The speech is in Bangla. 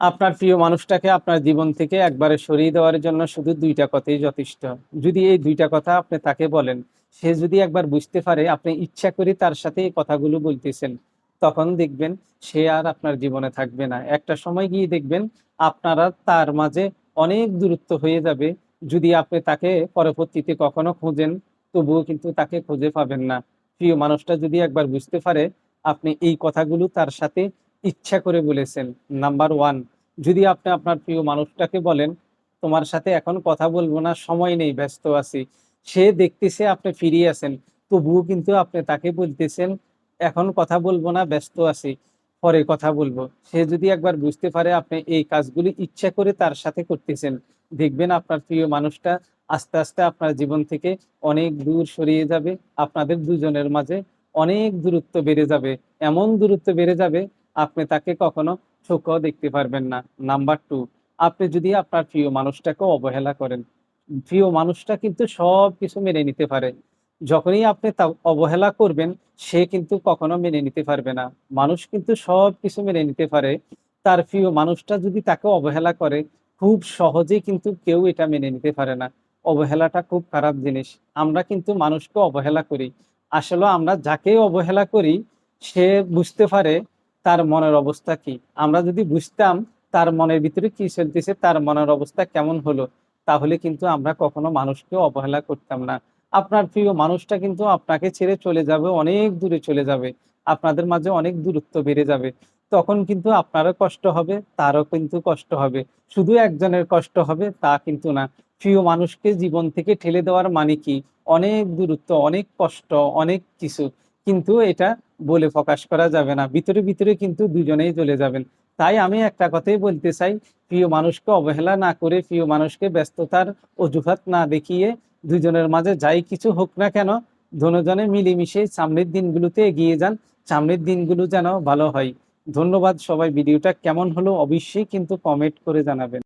আপনার প্রিয় মানুষটাকে আপনার জীবন থেকে একবারে সরিয়ে দেওয়ার জন্য শুধু দুইটা কথাই যথেষ্ট। যদি এই দুইটা কথা আপনি তাকে বলেন, সে যদি একবার বুঝতে পারে, আপনি ইচ্ছা করে তার সাথে এই কথাগুলো বলতেছেন, তখন দেখবেন সে আর আপনার জীবনে থাকবে না। একটা সময় গিয়ে দেখবেন আপনারা তার মাঝে অনেক দূরত্ব হয়ে যাবে। যদি আপনি তাকে পরবর্তীতে কখনো খোঁজেন, তবুও কিন্তু তাকে খুঁজে পাবেন না। প্রিয় মানুষটা যদি একবার বুঝতে পারে, আপনি এই কথাগুলো তার সাথে ইচ্ছা করে বলেছেন। নাম্বার ওয়ান যদি আপনি আপনার প্রিয় মানুষটাকে বলেন, তোমার সাথে এখন কথা বলব না, সময় নেই, ব্যস্ত আছি। সে দেখতেছে আপনি ফিরিয়ে আছেন। তবুও কিন্তু আপনি তাকে বলতেছেন, এখন কথা বলব না, ব্যস্ত আছি, পরে কথা বলব। সে যদি একবার বুঝতে পারে আপনি এই কাজগুলি ইচ্ছা করে তার সাথে করতেছেন, দেখবেন আপনার প্রিয় মানুষটা আস্তে আস্তে আপনার জীবন থেকে অনেক দূর সরিয়ে যাবে। আপনাদের দুজনের মাঝে অনেক দূরত্ব বেড়ে যাবে। এমন দূরত্ব বেড়ে যাবে আপনি তাকে কখনো চোখও দেখতে পারবেন না। নাম্বার টু আপনি যদি আপনার প্রিয় মানুষটাকে অবহেলা করেন, প্রিয় মানুষটা কিন্তু সব কিছু মেনে নিতে পারে। যখনই আপনি তা অবহেলা করবেন, সে কিন্তু কখনো মেনে নিতে পারবে না। মানুষ কিন্তু সব কিছু মেনে নিতে পারে। তার প্রিয় মানুষটা যদি তাকে অবহেলা করে, খুব সহজেই কিন্তু কেউ এটা মেনে নিতে পারে না। অবহেলাটা খুব খারাপ জিনিস। আমরা কিন্তু মানুষকে অবহেলা করি। আসলে আমরা যাকে অবহেলা করি, সে বুঝতে পারে তার মনের অবস্থা কি? আমরা যদি বুঝতাম তার মনের ভিতরে কি চলতেছে, তার মনের অবস্থা কেমন হলো, তাহলে কিন্তু আমরা কখনো মানুষকে অবহেলা করতাম না। আপনার প্রিয় মানুষটা কিন্তু আপনাকে ছেড়ে চলে যাবে, অনেক দূরে চলে যাবে। আপনাদের মাঝে অনেক দূরত্ব বেড়ে যাবে। তখন কিন্তু আপনারও কষ্ট হবে, তারও কিন্তু কষ্ট হবে। শুধু একজনের কষ্ট হবে তা কিন্তু না। প্রিয় মানুষকে জীবন থেকে ঠেলে দেওয়ার মানে কি? অনেক দূরত্ব, অনেক কষ্ট, অনেক কিছু। কিন্তু এটা বলে প্রকাশ করা যাবে না। ভিতরে ভিতরে কিন্তু দুজনেই চলে যাবেন। তাই আমি একটা কথাই বলতে চাই, প্রিয় মানুষকে অবহেলা না করে, প্রিয় মানুষকে ব্যস্ততার অজুহাত না দেখিয়ে দুজনের মাঝে যাই কিছু হোক না কেন, দুজনে মিলেমিশে সামনের দিনগুলোতে এগিয়ে যান। সামনের দিনগুলো যেন ভালো হয়। ধন্যবাদ সবাই। ভিডিওটা কেমন হলো অবশ্যই কিন্তু কমেন্ট করে জানাবেন।